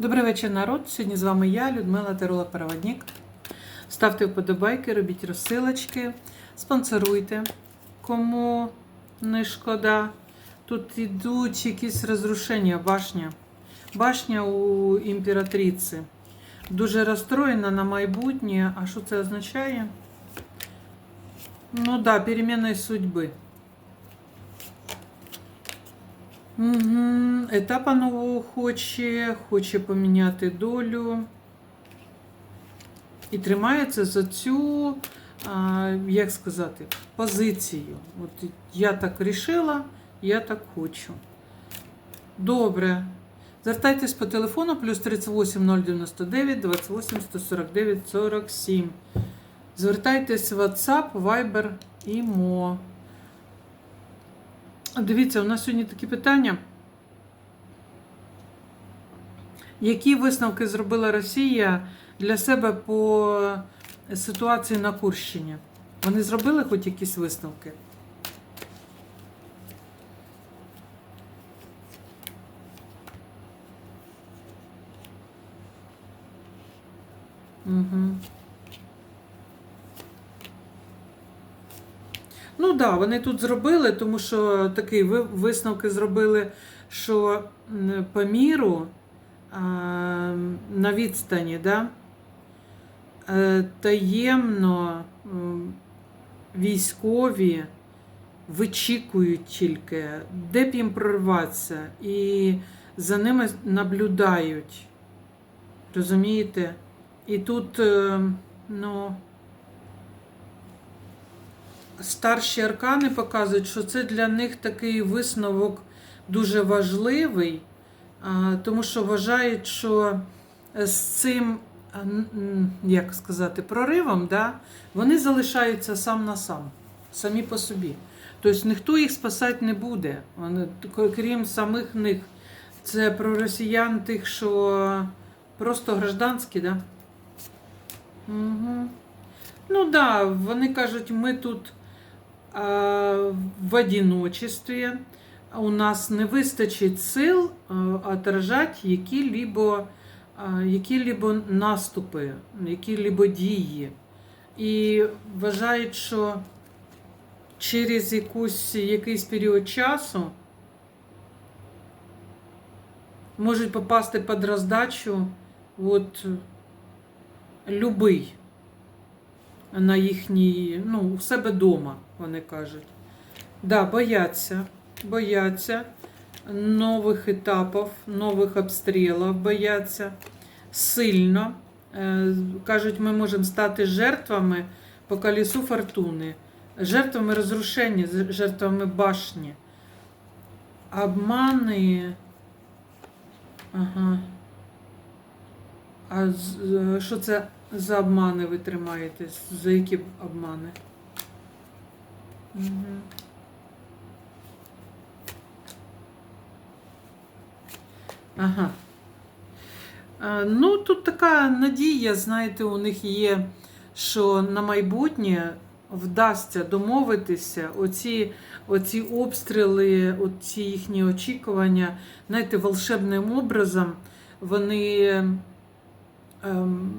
Добрий вечір, народ. Сьогодні з вами я, Людмила Теролог Проводник. Ставте вподобайки, робіть розсилочки, спонсоруйте, кому не шкода. Тут йдуть якісь розрушення, башня. Башня у імператриці. Дуже розстроєна на майбутнє. А що це означає? Ну да, переміни судьби. Угу. Етапа нового хоче, хоче поміняти долю. І тримається за цю, а, як сказати, позицію. От я так рішила, я так хочу. Добре. Звертайтесь по телефону плюс 38 099 28 149 47. Звертайтесь в WhatsApp, Viber і Мо. Дивіться, у нас сьогодні такі питання. Які висновки зробила Росія для себе по ситуації на Курщині? Вони зробили хоч якісь висновки? Угу. Ну так, да, вони тут зробили, тому що ви- висновки зробили, що по міру на відстані, да, е, таємно військові вичікують тільки, де б їм прорватися, і за ними наблюдають. Розумієте? І тут, е, ну. Старші аркани показують, що це для них такий висновок дуже важливий, тому що вважають, що з цим, як сказати, проривом, да, вони залишаються сам на сам, самі по собі. Тобто ніхто їх спасати не буде, вони, крім самих них. Це про росіян тих, що просто гражданські, да? Угу. Ну так, да, вони кажуть, ми тут в одиночестві. У нас не вистачить сил а, отражати які-либо які-либо наступи, які-либо дії. І вважають, що через якусь, якийсь період часу можуть попасти під роздачу от, любий на їхній, ну, у себе вдома, вони кажуть. Да, бояться, бояться нових етапів, нових обстрілів, бояться сильно. Е, Кажуть, ми можемо стати жертвами по колесу фортуни, жертвами розрушення, жертвами башні. Обмани. Ага. А що це за обмани ви тримаєтесь? За які обмани? Ага. Ну, тут така надія, знаєте, у них є, що на майбутнє вдасться домовитися, оці, оці обстріли, оці їхні очікування, знаєте, волшебним образом вони ем,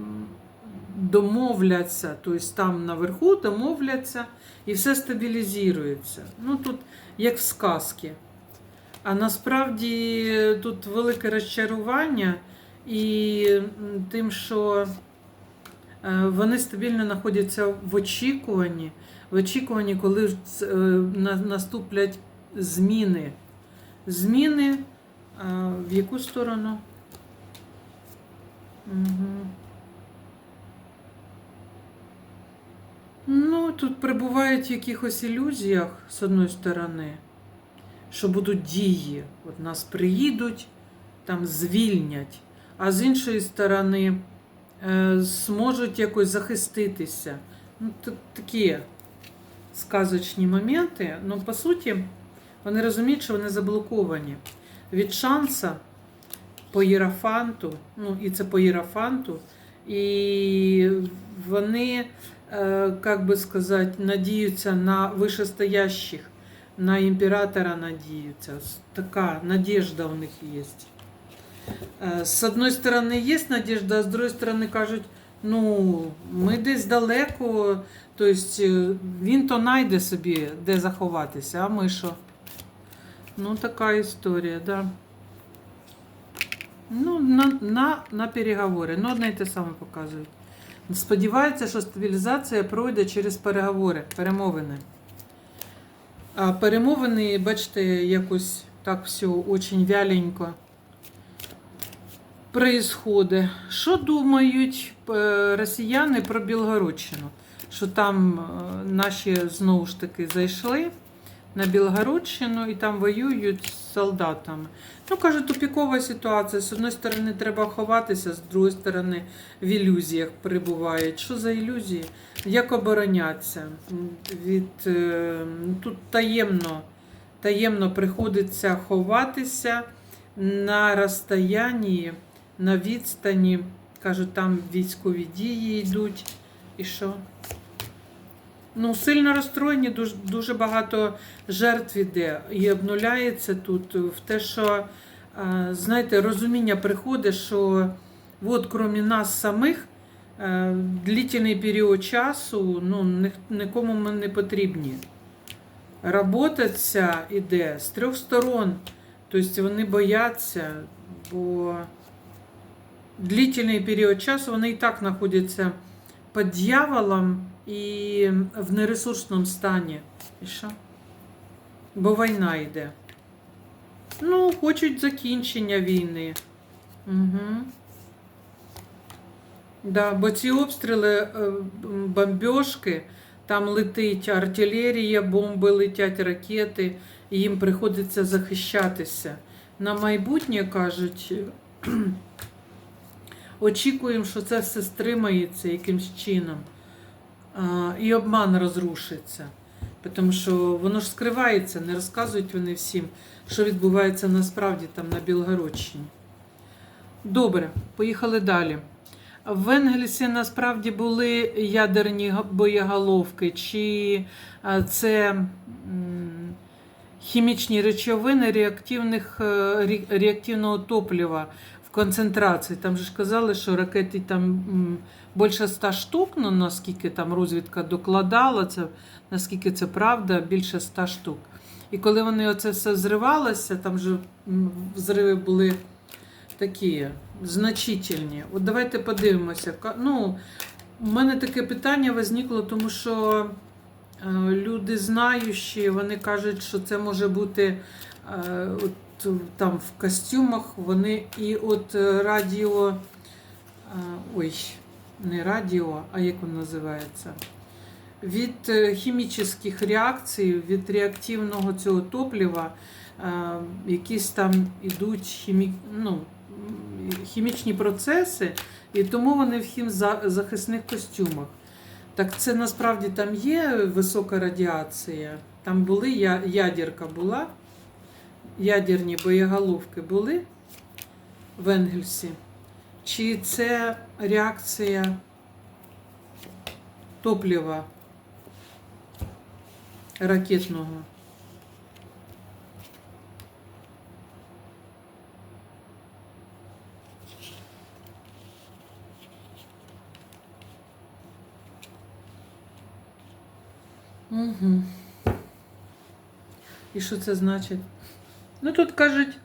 домовляться, тобто там наверху домовляться і все стабілізується. Ну тут як в сказці. А насправді тут велике розчарування і тим, що е, вони стабільно знаходяться в очікуванні, в очікуванні, коли е, на- наступлять зміни. Зміни в яку сторону? Угу. Тут перебувають в якихось ілюзіях, з одної сторони, що будуть дії. От нас приїдуть, там звільнять, а з іншої сторони е, зможуть якось захиститися. Ну, такі сказочні моменти. Ну, по суті, вони розуміють, що вони заблоковані. Від шанса по єрафанту, ну і це по єрафанту, і вони, е, як би сказати, надіються на вишестоящих, на імператора надіються. Ось Така надіжда у них є. Е, З одної сторони є надіжда, а з другої сторони кажуть, ну, ми десь далеко, тобто він то знайде собі, де заховатися, а ми що? Ну, така історія. Да. Ну, на, на, на переговори. Ну, одне й те саме показують. Сподіваються, що стабілізація пройде через переговори, перемовини. А перемовини, бачите, якось так все очень вяленько происходить. Що думають е, росіяни про Білгородщину? Що там е, наші знову ж таки зайшли на Білгородщину і там воюють з солдатами. Ну, кажуть, тупікова ситуація. З одної сторони, треба ховатися, з другої сторони, в ілюзіях перебувають. Що за ілюзії? Як оборонятися? Від, е, тут таємно, таємно приходиться ховатися на розстоянні, на відстані. Кажуть, там військові дії йдуть. І що? Ну, сильно розстроєні, дуже, дуже багато жертв іде. І обнуляється тут в те, що, е, знаєте, розуміння приходить, що от, крім нас самих, е, длительний період часу ну, нікому ми не потрібні. Робота ця іде з трьох сторон. Тобто вони бояться, бо длительний період часу вони і так знаходяться під дьяволом і в нересурсному стані. І що? Бо війна йде. Ну, хочуть закінчення війни. Угу. Да, бо ці обстріли, е, бомбьошки, там летить артилерія, бомби летять, ракети, і їм приходиться захищатися. На майбутнє кажуть, очікуємо, що це все стримається якимсь чином. І обман розрушиться. Тому що воно ж скривається, не розказують вони всім, що відбувається насправді там на Білгородщині. Добре, поїхали далі. В Енгельсі насправді були ядерні боєголовки, чи це хімічні речовини реактивних, е, реактивного топлива концентрації. Там же ж казали, що ракети там більше 100 штук, ну наскільки там розвідка докладала, це, наскільки це правда, більше 100 штук. І коли вони оце все зривалося, там же взриви були такі значительні. От давайте подивимося. Ну, у мене таке питання виникло, тому що е, люди знаючі, вони кажуть, що це може бути е, там в костюмах, вони і от е, радіо. е, Ой, не радіо, а як воно називається? Від е, хімічних реакцій, від реактивного цього топлива, якісь там ідуть хімі... ну, хімічні процеси, і тому вони в хімзахисних костюмах. Так це насправді там є висока радіація. Там були ядерка була, ядерні боєголовки були в Енгельсі. Чи це реакція топлива ракетного? Угу. І що це значить? Ну тут кажуть,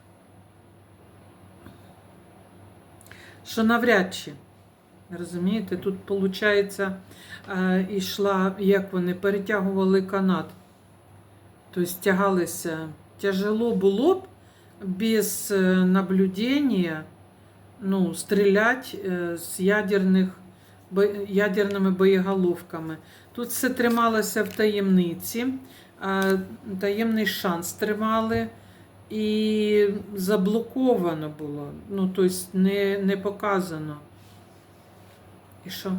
що навряд чи. Розумієте, тут, виходить, йшла, як вони перетягували канат. Тобто тягалися. Тяжело було б без е, наблюдення ну, стріляти е, з ядерних, ядерними боєголовками. Тут все трималося в таємниці, таємний шанс тримали і заблоковано було. Ну, тобто не, не показано. І що?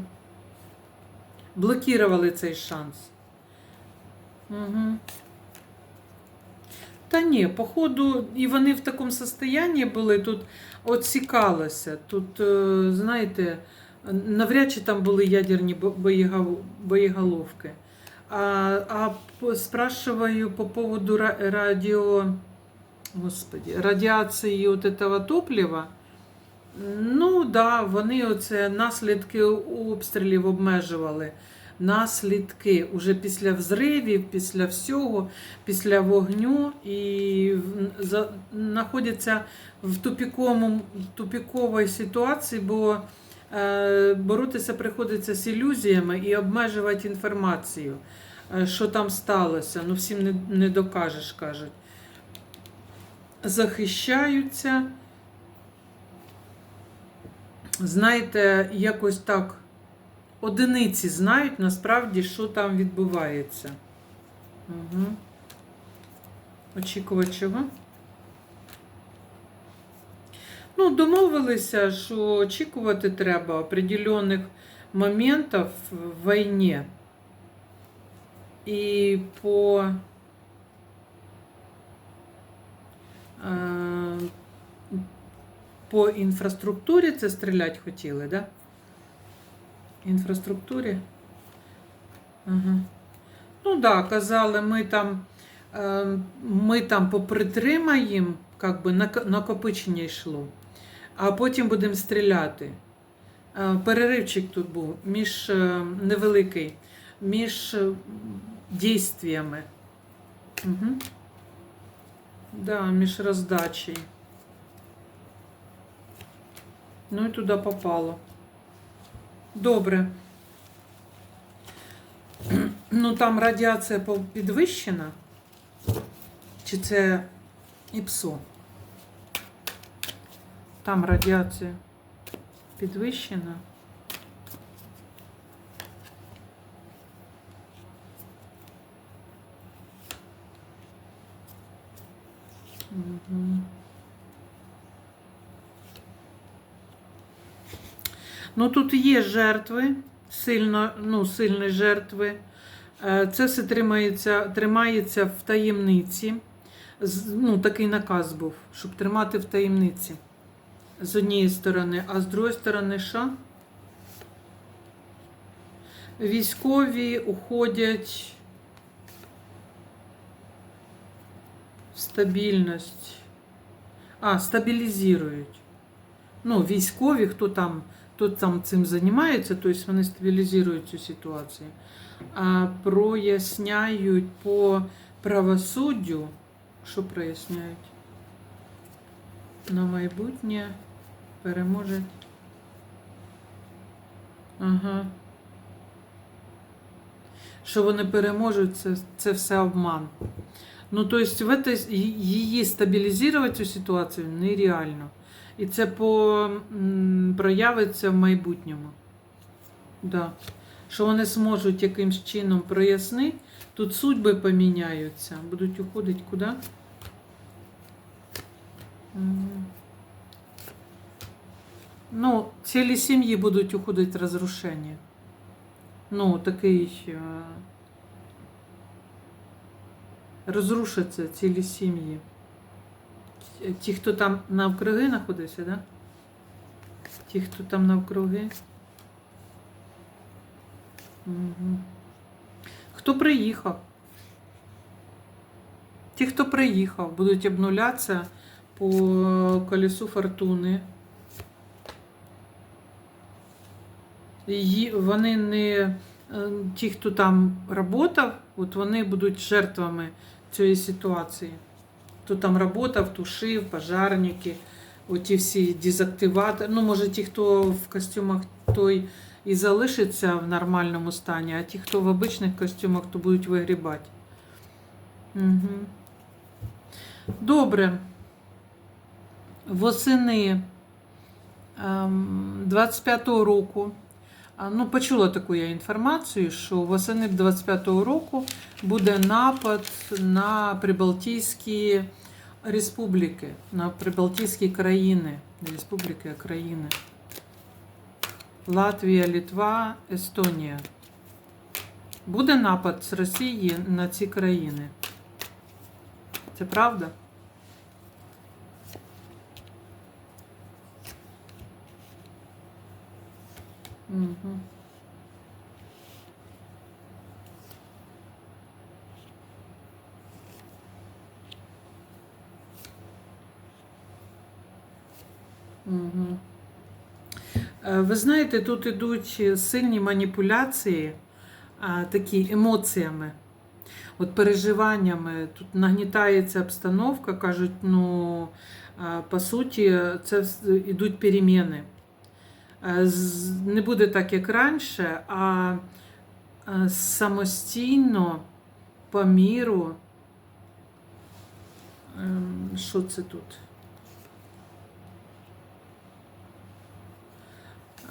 Блокували цей шанс. Угу. Та ні, походу, і вони в такому состоянні були, тут оцікалося. Тут, е, знаєте, навряд чи там були ядерні боєголовки. А, а спрашиваю по поводу ра- радио, господи, радиации вот этого топлива, Ну, да, вони оце наслідки обстрілів обмежували. Наслідки уже після взривів, після всього, після вогню і знаходяться в тупіковій ситуації, бо е, боротися приходиться з ілюзіями і обмежувати інформацію, е, що там сталося. Ну, всім не, не докажеш, кажуть. Захищаються. Знаєте, якось так одиниці знають насправді, що там відбувається. Угу. Очікувати? Ну, домовилися, що очікувати треба определенних моментів в війні. І по е, по інфраструктурі це стріляти хотіли, да? Інфраструктурі. Ага. Ну так, да, казали, ми там, е, ми там попритримаємо, як би накопичення йшло, а потім будемо стріляти. Е, Переривчик тут був між е, невеликий, між е, дійствиями. Угу. Да, між роздачею. Ну і туди попало. Добре. Ну там радіація підвищена. Чи це ІПСО? Там радіація підвищена. Ну тут є жертви, сильно, ну, сильні жертви. Е, Це все тримається, тримається в таємниці. Ну, такий наказ був, щоб тримати в таємниці. З однієї сторони, а з другої сторони, що? Військові уходять стабільність. А, стабілізують. Ну, військові, хто там, хто там цим займається, тобто вони стабілізують цю ситуацію. А проясняють по правосуддю. Що проясняють? На майбутнє переможе. Ага. Що вони переможуть, це, це все обман. Ну, тобто, в этой, її стабілізувати цю ситуацію нереально. І це по, проявиться в майбутньому. Да. Що вони зможуть якимсь чином прояснити. Тут судьби поміняються. Будуть уходити куди? Ну, цілі сім'ї будуть уходити розрушення. Ну, такий. Розрушаться цілі сім'ї. Ті, хто там навкруги знаходиться, да? Ті, хто там навкруги. Угу. Хто приїхав? Ті, хто приїхав, будуть обнулятися по колесу фортуни. Її, вони не е, ті, хто там працював, от вони будуть жертвами цієї ситуації. Хто там працював, тушив, пожарники, оті всі дезактиватори. Ну, може, ті, хто в костюмах, той і залишиться в нормальному стані, а ті, хто в обичних костюмах, то будуть вигрібати. Угу. Добре. Восени ем, 25-го року. Ну, почула таку я інформацію, що восени 25-го року буде напад на Прибалтійські республіки, на Прибалтійські країни, не республіки, а країни. Латвія, Літва, Естонія. Буде напад з Росії на ці країни. Це правда? Е, Ви знаєте, тут ідуть сильні маніпуляції, такі емоціями, от переживаннями. Тут нагнітається обстановка, кажуть, ну, по суті, це ідуть переміни. Е, Не буде так, як раніше, а е, самостійно, по міру. ем, Що це тут?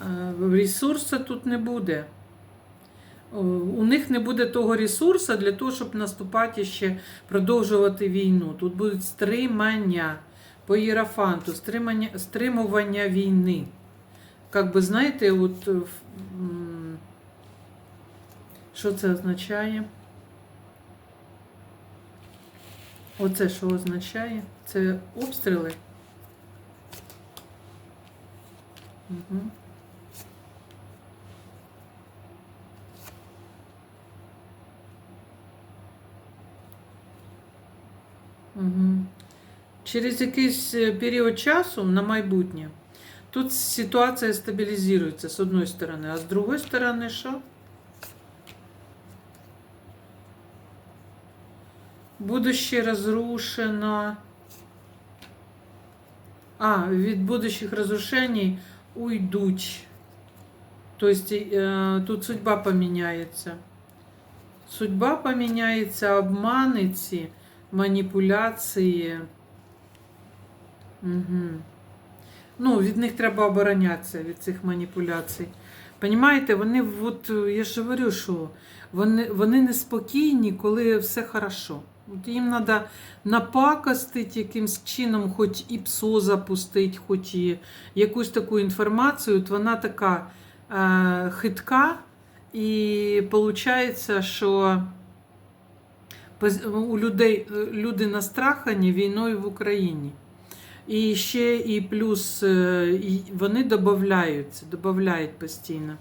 Е, Ресурсу тут не буде. У них не буде того ресурсу для того, щоб наступати ще, продовжувати війну. Тут будуть стримання по Єрафанту, стримання, стримування війни. Как би, знаєте, от, що це означає? Оце що означає? Це обстріли. Угу. Угу. Через якийсь е, період часу на майбутнє тут ситуація стабілізується з одної сторони, а з другої сторони що? Будуще разрушено. А, від будущих разрушений уйдуть. Тобто е, тут судьба поміняється. Судьба поміняється, обмани ці, маніпуляції. Угу. Ну, від них треба оборонятися, від цих маніпуляцій. Понімаєте, вони, от, я ж говорю, що вони, вони неспокійні, коли все хорошо. От їм треба напакостити якимсь чином, хоч і псо запустити, хоч і якусь таку інформацію. От вона така е, хитка, і виходить, що у людей люди настрахані війною в Україні. І ще і плюс е, вони додаються, додають постійно.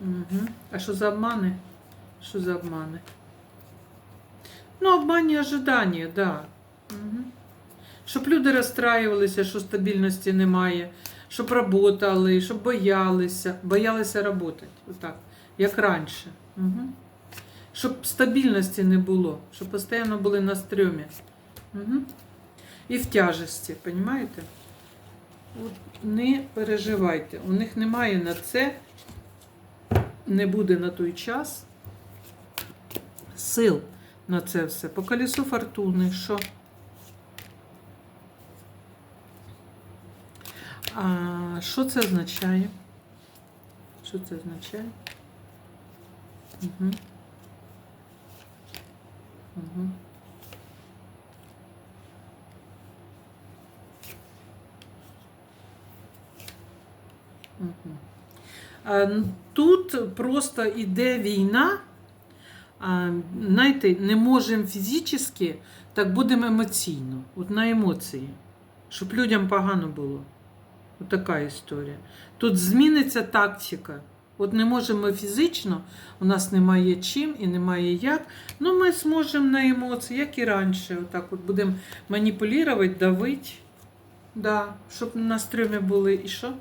Угу. А що за обмани? Що за обмани? Ну, обманні ожидання, так. Да. Угу. Щоб люди розстраювалися, що стабільності немає, щоб працювали, щоб боялися, боялися працювати. Отак, як раніше. Угу. Щоб стабільності не було, щоб постійно були на стрьомі. Угу. І в тяжесті, розумієте? Не переживайте. У них немає на це, не буде на той час сил на це все. По колесу фортуни, що? А, що це означає? Що це означає? Угу. Угу. Тут просто іде війна. Знаєте, не можемо фізично, так будемо емоційно, от на емоції, щоб людям погано було. От така історія. Тут зміниться тактика. От не можемо фізично, у нас немає чим і немає як. Ну ми зможемо на емоції, як і раніше. Отак от будемо маніпулювати, давити, да, щоб на стрьомі були. І що?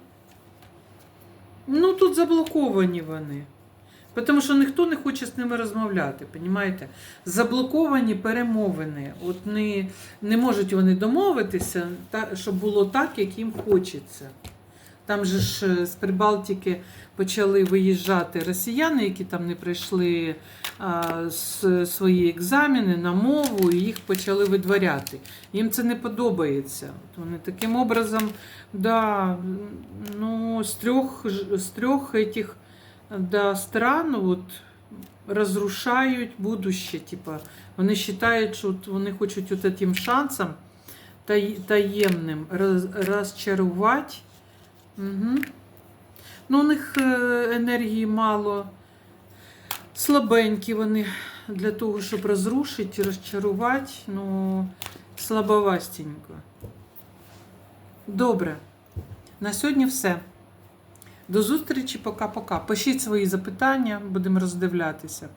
Ну, тут заблоковані вони. Тому що ніхто не хоче з ними розмовляти, понімаєте? Заблоковані перемовини. От не, не можуть вони домовитися, та, щоб було так, як їм хочеться. Там же ж е, з Прибалтики почали виїжджати росіяни, які там не пройшли свої екзамени на мову, і їх почали видворяти. Їм це не подобається. От вони таким образом, да, ну, з трьох, з трьох этих да, стран от, розрушають будуще. Типа, вони вважають, що от вони хочуть от этим шансом таємним розчарувати. Угу. Ну, у них е, енергії мало, слабенькі вони для того, щоб розрушити, розчарувати, ну, слабовастенько. Добре. На сьогодні все. До зустрічі, пока-пока. Пишіть свої запитання, будемо роздивлятися.